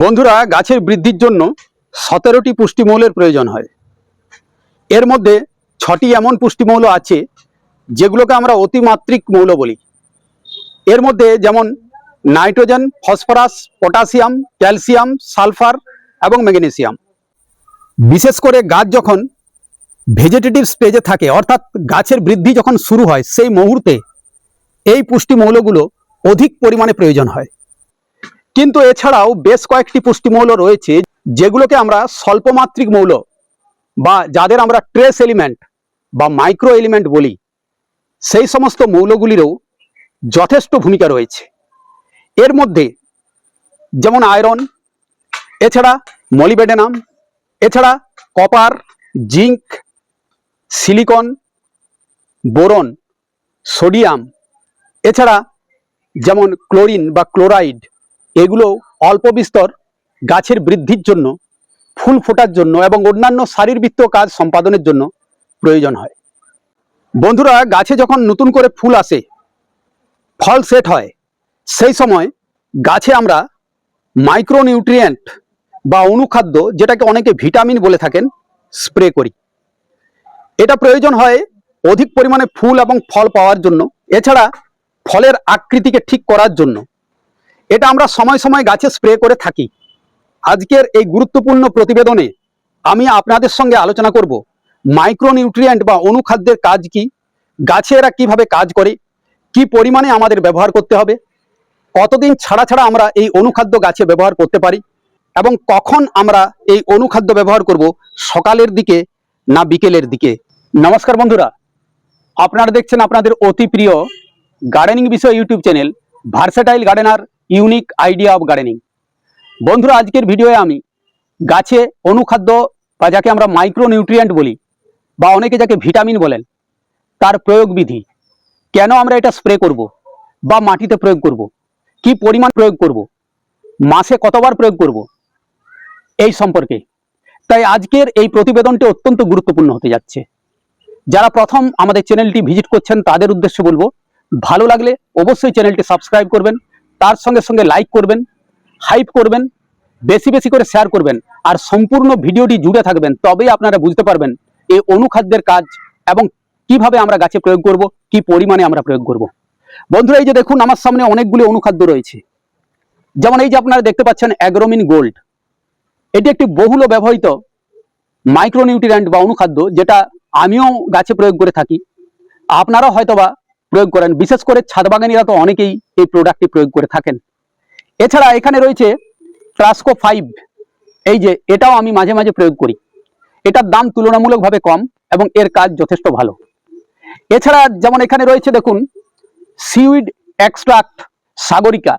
বন্ধুরা, গাছের বৃদ্ধির জন্য সতেরোটি পুষ্টিমৌলের প্রয়োজন হয়। এর মধ্যে ছটি এমন পুষ্টিমৌল আছে, যেগুলোকে আমরা অতিমাত্রিক মৌল বলি। এর মধ্যে যেমন nitrogen, phosphorus, potassium, calcium, sulphur এবং ম্যাগনেসিয়াম। বিশেষ করে গাছ যখন ভেজিটেটিভ স্টেজে থাকে, অর্থাৎ গাছের বৃদ্ধি যখন শুরু হয়, সেই মুহূর্তে এই পুষ্টিমৌলগুলো অধিক পরিমাণে প্রয়োজন হয়। কিন্তু এছাড়াও বেশ কয়েকটি পুষ্টিমৌল রয়েছে যেগুলোকে আমরা স্বল্পমাত্রিক মৌল বা যাদের আমরা ট্রেস এলিমেন্ট বা মাইক্রো এলিমেন্ট বলি, সেই সমস্ত মৌলগুলিরও যথেষ্ট ভূমিকা রয়েছে। এর মধ্যে যেমন আয়রন, এছাড়া মলিবেডেনাম, এছাড়া copper zinc silicon, boron, sodium, এছাড়া যেমন ক্লোরিন বা ক্লোরাইড এগুলো অল্প বিস্তর, গাছের বৃদ্ধির জন্য, ফুল ফোটার জন্য এবং অন্যান্য শারীরবৃত্ত কাজ সম্পাদনের জন্য প্রয়োজন হয়। বন্ধুরা, গাছে যখন নতুন করে ফুল আসে, ফল সেট হয়, সেই সময় গাছে আমরা মাইক্রোনিউট্রিয়েন্ট বা অনুখাদ্য, যেটাকে অনেকে ভিটামিন বলে থাকেন, স্প্রে করি। এটা প্রয়োজন হয় অধিক পরিমাণে ফুল এবং ফল পাওয়ার জন্য। এছাড়া ফলের আকৃতিকে ঠিক করার জন্য। এটা আমরা সময় সময় গাছে স্প্রে করে থাকি। আজকের এই গুরুত্বপূর্ণ প্রতিবেদনে আমি আপনাদের সঙ্গে আলোচনা করব মাইক্রোনিউট্রিয়েন্ট বা অনুখাদ্যের কাজ কি গাছে এরা কীভাবে কাজ করে, কি পরিমাণে আমাদের ব্যবহার করতে হবে, কতদিন ছাড়া ছাড়া আমরা এই অনুখাদ্য গাছে ব্যবহার করতে পারি, এবং কখন আমরা এই অনুখাদ্য ব্যবহার করব, সকালের দিকে না বিকেলের দিকে। নমস্কার বন্ধুরা, আপনারা দেখছেন আপনাদের অতি প্রিয় গার্ডেনিং বিষয় YouTube channel versatile gardener unique idea of gardening বন্ধুরা, আজকের ভিডিওয়ে আমি গাছে অনুখাদ্য বা যাকে আমরা মাইক্রো নিউট্রিয়েন্ট বলি বা অনেকে যাকে ভিটামিন বলেন, তার প্রয়োগ বিধি। কেন আমরা এটা স্প্রে করব বা মাটিতে প্রয়োগ করব? কি পরিমাণ প্রয়োগ করব? মাসে কতবার প্রয়োগ করব? এই সম্পর্কে। তাই আজকের এই প্রতিবেদনটি অত্যন্ত গুরুত্বপূর্ণ হতে যাচ্ছে। যারা প্রথম আমাদের চ্যানেলটি ভিজিট করছেন, তাদের উদ্দেশ্যে বলব, ভালো লাগলে অবশ্যই চ্যানেলটি সাবস্ক্রাইব করবেন তার সঙ্গে সঙ্গে লাইক করবেন হাইপ করবেন, বেশি বেশি করে শেয়ার করবেন আর সম্পূর্ণ ভিডিওটি জুড়ে থাকবেন, তবেই আপনারা বুঝতে পারবেন এই অনুখাদ্যের কাজ এবং কীভাবে আমরা গাছে প্রয়োগ করব, কি পরিমাণে আমরা প্রয়োগ করব। বন্ধুরা, এই যে দেখুন, আমার সামনে অনেকগুলি অনুখাদ্য রয়েছে। যেমন এই যে আপনারা দেখতে পাচ্ছেন অ্যাগ্রোমিন গোল্ড। এটি একটি বহুল ব্যবহৃত মাইক্রোনিউট্রিয়েন্ট বা অনুখাদ্য যেটা আমিও গাছে প্রয়োগ করে থাকি। আপনারাও হয়তোবা প্রয়োগ করেন। বিশেষ করে ছাদ বাগানিরা তো অনেকেই এই প্রোডাক্টটি প্রয়োগ করে থাকেন। এছাড়া এখানে রয়েছে ট্রাস্কো ফাইভ এই যে, এটাও আমি মাঝে মাঝে প্রয়োগ করি। এটার দাম তুলনামূলকভাবে কম এবং এর কাজ যথেষ্ট ভালো। এছাড়া যেমন এখানে রয়েছে, দেখুন সিউইড এক্সট্রাক্ট সাগরিকা।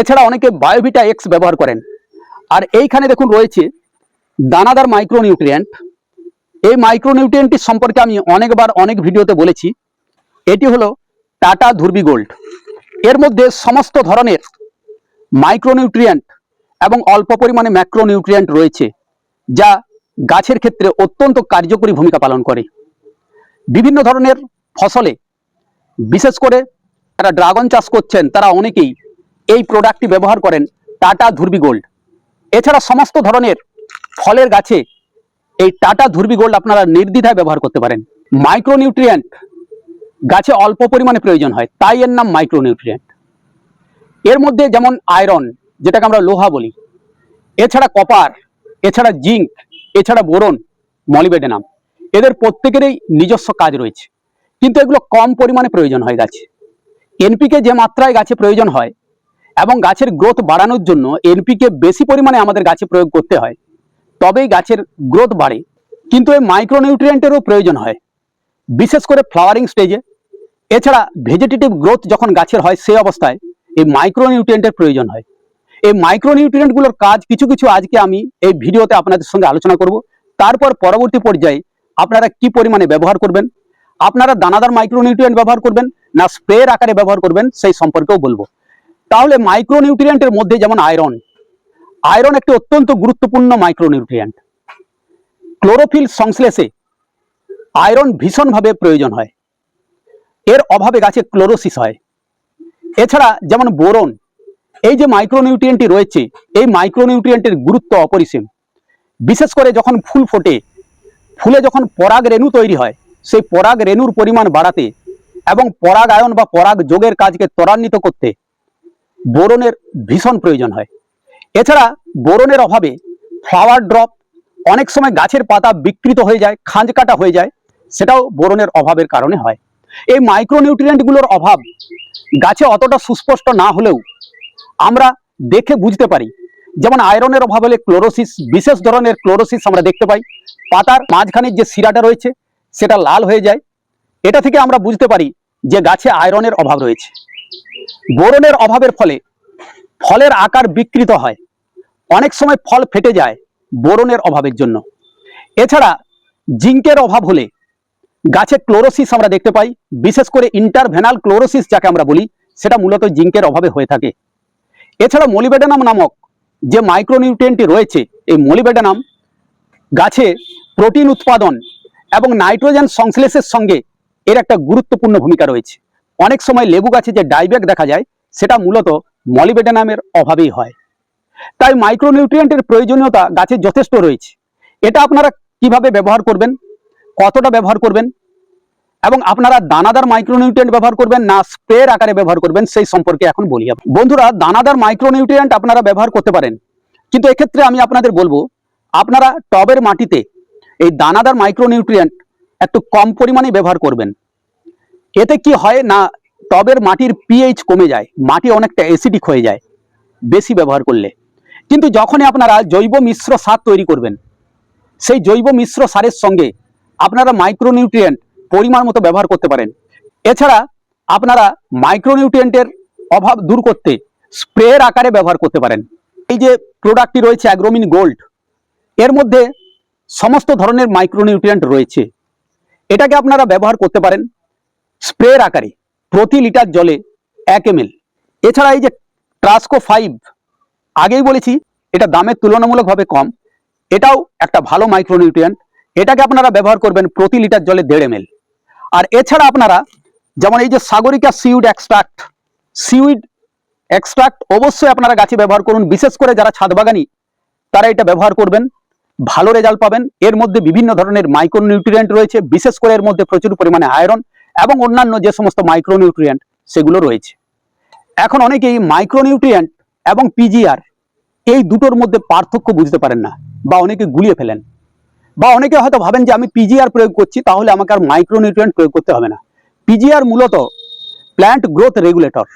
এছাড়া অনেকে বায়োভিটা এক্স ব্যবহার করেন। আর এইখানে দেখুন, রয়েছে দানাদার মাইক্রোনিউট্রিয়েন্ট এই মাইক্রোনিউট্রিয়েন্টটি সম্পর্কে আমি অনেকবার অনেক ভিডিওতে বলেছি। এটি হলো টাটা ধুরবি গোল্ড। এর মধ্যে সমস্ত ধরনের মাইক্রোনিউট্রিয়েন্ট এবং অল্প পরিমাণে ম্যাক্রোনিউট্রিয়েন্ট রয়েছে, যা গাছের ক্ষেত্রে অত্যন্ত কার্যকরী ভূমিকা পালন করে। বিভিন্ন ধরনের ফসলে, বিশেষ করে যারা ড্রাগন চাষ করছেন, তারা অনেকেই এই প্রোডাক্টটি ব্যবহার করেন টাটা ধুরবি গোল্ড। এছাড়া সমস্ত ধরনের ফলের গাছে এই টাটা ধুরবি গোল্ড আপনারা নির্দ্বিধায় ব্যবহার করতে পারেন। মাইক্রোনিউট্রিয়েন্ট গাছে অল্প পরিমাণে প্রয়োজন হয়, তাই এর নাম মাইক্রোনিউট্রিয়েন্ট এর মধ্যে যেমন আয়রন যেটাকে আমরা লোহা বলি, এছাড়া কপার এছাড়া জিঙ্ক এছাড়া বোরন মলিবেডেনাম এদের প্রত্যেকেরই নিজস্ব কাজ রয়েছে। কিন্তু এগুলো কম পরিমাণে প্রয়োজন হয় গাছে। এনপিকে যে মাত্রায় গাছে প্রয়োজন হয় এবং গাছের গ্রোথ বাড়ানোর জন্য এনপিকে বেশি পরিমাণে আমাদের গাছে প্রয়োগ করতে হয়, তবেই গাছের গ্রোথ বাড়ে। কিন্তু এই মাইক্রোনিউট্রিয়েন্টেরও প্রয়োজন হয়, বিশেষ করে ফ্লাওয়ারিং স্টেজে এছাড়া ভেজিটেটিভ গ্রোথ যখন গাছের হয় সেই অবস্থায় এই মাইক্রোনিউট্রিয়েন্টের প্রয়োজন হয়। এই মাইক্রোনিউট্রিয়েন্টগুলোর কাজ কিছু কিছু আজকে আমি এই ভিডিওতে আপনাদের সঙ্গে আলোচনা করব। তারপর পরবর্তী পর্যায়ে আপনারা কি পরিমাণে ব্যবহার করবেন, আপনারা দানাদার মাইক্রোনিউট্রিয়েন্ট ব্যবহার করবেন না স্প্রের আকারে ব্যবহার করবেন সেই সম্পর্কেও বলব। তাহলে মাইক্রোনিউট্রিয়েন্টের মধ্যে যেমন আয়রন আয়রন একটি অত্যন্ত গুরুত্বপূর্ণ মাইক্রোনিউট্রিয়েন্ট ক্লোরোফিল সংশ্লেষে আয়রন ভীষণভাবে প্রয়োজন হয়। এর অভাবে গাছে ক্লোরোসিস হয়। এছাড়া যেমন বোরন, এই যে মাইক্রোনিউট্রিয়েন্টটি রয়েছে, এই মাইক্রোনিউট্রিয়েন্টের গুরুত্ব অপরিসীম। বিশেষ করে যখন ফুল ফোটে, ফুলে যখন পরাগ রেণু তৈরি হয়, সেই পরাগ রেণুর পরিমাণ বাড়াতে এবং পরাগায়ন বা পরাগ যোগের কাজকে ত্বরান্বিত করতে বোরনের ভীষণ প্রয়োজন হয়। এছাড়া বোরনের অভাবে ফ্লাওয়ার ড্রপ অনেক সময় গাছের পাতা বিকৃত হয়ে যায়, খাঁজ কাটা হয়ে যায়, সেটাও বোরনের অভাবের কারণে হয়। এই মাইক্রোনিউট্রিয়েন্টগুলোর অভাব গাছে অতটা সুস্পষ্ট না হলেও আমরা দেখে বুঝতে পারি। যেমন আয়রনের অভাব হলে ক্লোরোসিস বিশেষ ধরনের ক্লোরোসিস আমরা দেখতে পাই। পাতার মাঝখানের যে শিরাটা রয়েছে, সেটা লাল হয়ে যায়। এটা থেকে আমরা বুঝতে পারি যে গাছে আয়রনের অভাব রয়েছে। বোরনের অভাবের ফলে ফলের আকার বিকৃত হয়। অনেক সময় ফল ফেটে যায় বোরনের অভাবের জন্য। এছাড়া জিঙ্কের অভাব হলে গাছে ক্লোরোসিস আমরা দেখতে পাই, বিশেষ করে ইন্টারভেনাল ক্লোরোসিস যাকে আমরা বলি, সেটা মূলত জিঙ্কের অভাবে হয়ে থাকে। এছাড়া মলিবেডানাম নামক যে মাইক্রোনিউট্রিয়েন্টটি রয়েছে, এই মলিবেডানাম গাছে প্রোটিন উৎপাদন এবং নাইট্রোজেন সংশ্লেষের সঙ্গে এর একটা গুরুত্বপূর্ণ ভূমিকা রয়েছে। অনেক সময় লেবু গাছে যে ডাইব্যাক দেখা যায়, সেটা মূলত মলিবেডানামের অভাবেই হয়। তাই মাইক্রোনিউট্রিয়েন্টের প্রয়োজনীয়তা গাছে যথেষ্ট রয়েছে। এটা আপনারা কীভাবে ব্যবহার করবেন? কতটা ব্যবহার করবেন? এবং আপনারা দানাদার মাইক্রোনিউট্রিয়েন্ট ব্যবহার করবেন না স্প্রের আকারে ব্যবহার করবেন সেই সম্পর্কে এখন বলি বন্ধুরা, দানাদার মাইক্রোনিউট্রিয়েন্ট আপনারা ব্যবহার করতে পারেন। কিন্তু এক্ষেত্রে আমি আপনাদের বলব, আপনারা টবের মাটিতে এই দানাদার মাইক্রোনিউট্রিয়েন্ট একটু কম পরিমাণে ব্যবহার করবেন। এতে কি হয় না, টবের মাটির পিএইচ কমে যায়, মাটি অনেকটা অ্যাসিডিক হয়ে যায়, বেশি ব্যবহার করলে। কিন্তু যখনই আপনারা জৈব মিশ্র সার তৈরি করবেন, সেই জৈব মিশ্র সারের সঙ্গে আপনারা মাইক্রোনিউট্রিয়েন্ট পরিমাণ মতো ব্যবহার করতে পারেন। এছাড়া আপনারা মাইক্রোনিউট্রিয়েন্টের অভাব দূর করতে স্প্রের আকারে ব্যবহার করতে পারেন। এই যে প্রোডাক্টটি রয়েছে অ্যাগ্রোমিন গোল্ড এর মধ্যে সমস্ত ধরনের মাইক্রোনিউট্রিয়েন্ট রয়েছে। এটাকে আপনারা ব্যবহার করতে পারেন স্প্রের আকারে প্রতি লিটার জলে এক এম এছাড়া এই যে ট্রাস্কো ফাইভ আগেই বলেছি, এটা দামের তুলনামূলকভাবে কম। এটাও একটা ভালো মাইক্রোনিউট্রিয়েন্ট এটাকে আপনারা ব্যবহার করবেন প্রতি লিটার জলে দেড় এম আর এছাড়া আপনারা যেমন এই যে Sagarika seaweed extract seaweed extract অবশ্যই আপনারা গাছে ব্যবহার করুন। বিশেষ করে যারা ছাদ বাগানি, তারা এটা ব্যবহার করবেন। ভালো রেজাল্ট পাবেন। এর মধ্যে বিভিন্ন ধরনের মাইক্রোনিউট্রিয়েন্ট রয়েছে। বিশেষ করে এর মধ্যে প্রচুর পরিমাণে আয়রন এবং অন্যান্য যে সমস্ত মাইক্রোনিউট্রিয়েন্ট সেগুলো রয়েছে। এখন অনেকেই মাইক্রোনিউট্রিয়েন্ট এবং পিজিআর এই দুটোর মধ্যে পার্থক্য বুঝতে পারেন না বা অনেকে গুলিয়ে ফেলেন। বা অনেকে হয়তো ভাবেন যে আমি পিজিআর প্রয়োগ করছি, তাহলে আমাকে আর মাইক্রোনিউট্রিয়েন্ট প্রয়োগ করতে হবে না। পিজিআর মূলত প্ল্যান্ট গ্রোথ রেগুলেটর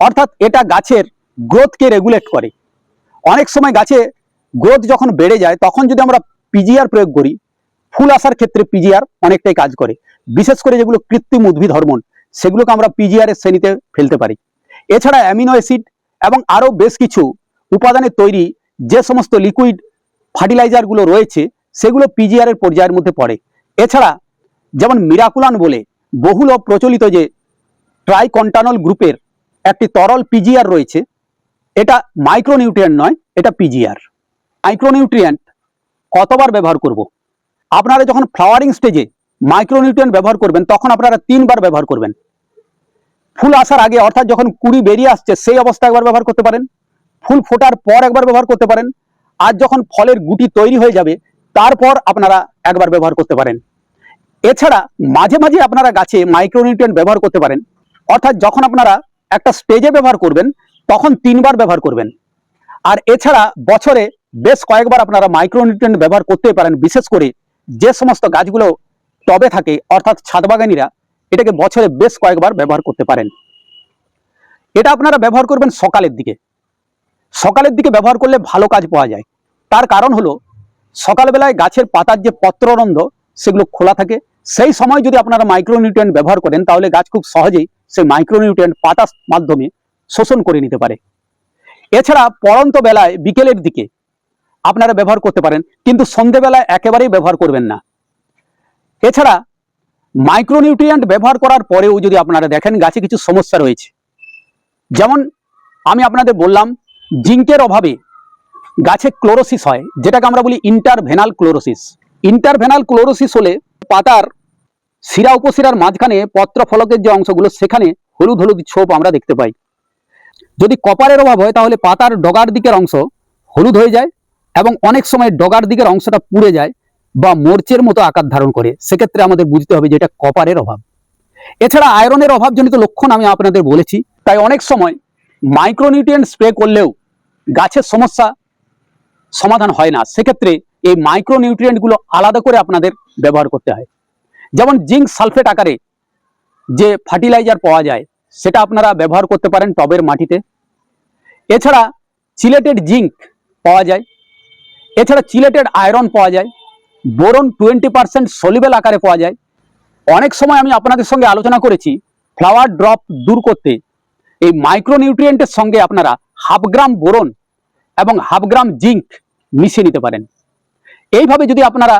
অর্থাৎ এটা গাছের গ্রোথকে রেগুলেট করে। অনেক সময় গাছে গ্রোথ যখন বেড়ে যায়, তখন যদি আমরা পিজিআর প্রয়োগ করি, ফুল আসার ক্ষেত্রে পিজিআর অনেকটাই কাজ করে। বিশেষ করে যেগুলো কৃত্রিম উদ্ভিদ হরমোন, সেগুলোকে আমরা পিজিআর এর শ্রেণীতে ফেলতে পারি। এছাড়া অ্যামিনো অ্যাসিড এবং আরও বেশ কিছু উপাদানের তৈরি যে সমস্ত লিকুইড ফার্টিলাইজারগুলো রয়েছে সেগুলো পিজিআর এর পর্যায়ের মধ্যে পড়ে। এছাড়া যেমন মিরাকুলান বলে বহুল প্রচলিত যে ট্রাইকন্টানল গ্রুপের একটি তরল পিজিআর রয়েছে, এটা মাইক্রোনিউট্রিয়েন্ট নয়, এটা পিজিআর মাইক্রোনিউট্রিয়েন্ট কতবার ব্যবহার করব? আপনারা যখন ফ্লাওয়ারিং স্টেজে মাইক্রোনিউট্রিয়েন্ট ব্যবহার করবেন, তখন আপনারা তিনবার ব্যবহার করবেন। ফুল আসার আগে, অর্থাৎ যখন কুড়ি বেরিয়ে আসছে, সেই অবস্থায় একবার ব্যবহার করতে পারেন। ফুল ফোটার পর একবার ব্যবহার করতে পারেন। আর যখন ফলের গুটি তৈরি হয়ে যাবে তারপর আপনারা একবার ব্যবহার করতে পারেন। এছাড়া মাঝে মাঝে আপনারা গাছে মাইক্রোনিউট্রিয়েন্ট ব্যবহার করতে পারেন। অর্থাৎ যখন আপনারা একটা স্টেজে ব্যবহার করবেন, তখন তিনবার ব্যবহার করবেন। আর এছাড়া বছরে বেশ কয়েকবার আপনারা মাইক্রোনিউট্রিয়েন্ট ব্যবহার করতে পারেন, বিশেষ করে যে সমস্ত গাছগুলো টবে থাকে, অর্থাৎ ছাদ বাগানিরা, এটাকে বছরে বেশ কয়েকবার ব্যবহার করতে পারেন। এটা আপনারা ব্যবহার করবেন সকালের দিকে। সকালের দিকে ব্যবহার করলে ভালো কাজ পাওয়া যায়। তার কারণ হলো সকালবেলায় গাছের পাতার যে পত্ররন্ধ্র, সেগুলো খোলা থাকে। সেই সময় যদি আপনারা মাইক্রোনিউট্রিয়েন্ট ব্যবহার করেন, তাহলে গাছ খুব সহজেই সেই মাইক্রোনিউট্রিয়েন্ট পাতার মাধ্যমে শোষণ করে নিতে পারে। এছাড়া পড়ন্ত বেলায় বিকেলের দিকে আপনারা ব্যবহার করতে পারেন, কিন্তু সন্ধেবেলায় একেবারেই ব্যবহার করবেন না। এছাড়া মাইক্রোনিউট্রিয়েন্ট ব্যবহার করার পরেও যদি আপনারা দেখেন গাছে কিছু সমস্যা রয়েছে। যেমন আমি আপনাদের বললাম, জিঙ্কের অভাবে গাছে ক্লোরোসিস হয়, যেটাকে আমরা বলি ইন্টারভেনাল ক্লোরোসিস ইন্টারভেনাল ক্লোরোসিস হলে পাতার শিরা উপশিরার মাঝখানে পত্র ফলকের যে অংশগুলো, সেখানে হলুদ হলুদ ছোপ আমরা দেখতে পাই। যদি কপারের অভাব হয়, তাহলে পাতার ডগার দিকের অংশ হলুদ হয়ে যায় এবং অনেক সময় ডগার দিকের অংশটা পুড়ে যায় বা মোর্চের মতো আকার ধারণ করে। সেক্ষেত্রে আমাদের বুঝতে হবে যে এটা কপারের অভাব। এছাড়া আয়রনের অভাবজনিত লক্ষণ আমি আপনাদের বলেছি। তাই অনেক সময় মাইক্রোনিউট্রিয়েন্ট স্প্রে করলেও গাছের সমস্যা সমাধান হয় না। সেক্ষেত্রে এই মাইক্রো মাইক্রোনিউট্রিয়েন্টগুলো আলাদা করে আপনাদের ব্যবহার করতে হয়। যেমন জিঙ্ক সালফেট আকারে যে ফার্টিলাইজার পাওয়া যায়, সেটা আপনারা ব্যবহার করতে পারেন টবের মাটিতে। এছাড়া চিলেটেড জিঙ্ক পাওয়া যায়। এছাড়া চিলেটেড আয়রন পাওয়া যায়। বোরন টোয়েন্টি পার্সেন্ট সলিবেল আকারে পাওয়া যায়। অনেক সময় আমি আপনাদের সঙ্গে আলোচনা করেছি ফ্লাওয়ার ড্রপ দূর করতে। এই মাইক্রোনিউট্রিয়েন্টের সঙ্গে আপনারা হাফ গ্রাম বোরন এবং হাফ গ্রাম জিঙ্ক মিশিয়ে নিতে পারেন। এইভাবে যদি আপনারা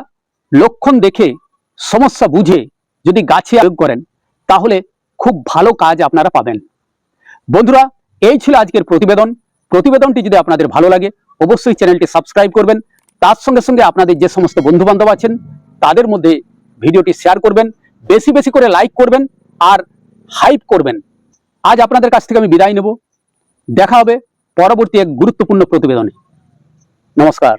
লক্ষণ দেখে, সমস্যা বুঝে যদি গাছে প্রয়োগ করেন, তাহলে খুব ভালো কাজ আপনারা পাবেন। বন্ধুরা, এই ছিল আজকের প্রতিবেদন। প্রতিবেদনটি যদি আপনাদের ভালো লাগে, অবশ্যই চ্যানেলটি সাবস্ক্রাইব করবেন। তার সঙ্গে সঙ্গে আপনাদের যে সমস্ত বন্ধু বান্ধব আছেন, তাদের মধ্যে ভিডিওটি শেয়ার করবেন, বেশি বেশি করে লাইক করবেন আর হাইপ করবেন। আজ আপনাদের কাছ থেকে আমি বিদায় নেব। দেখা হবে পরবর্তী এক গুরুত্বপূর্ণ প্রতিবেদনে। নমস্কার।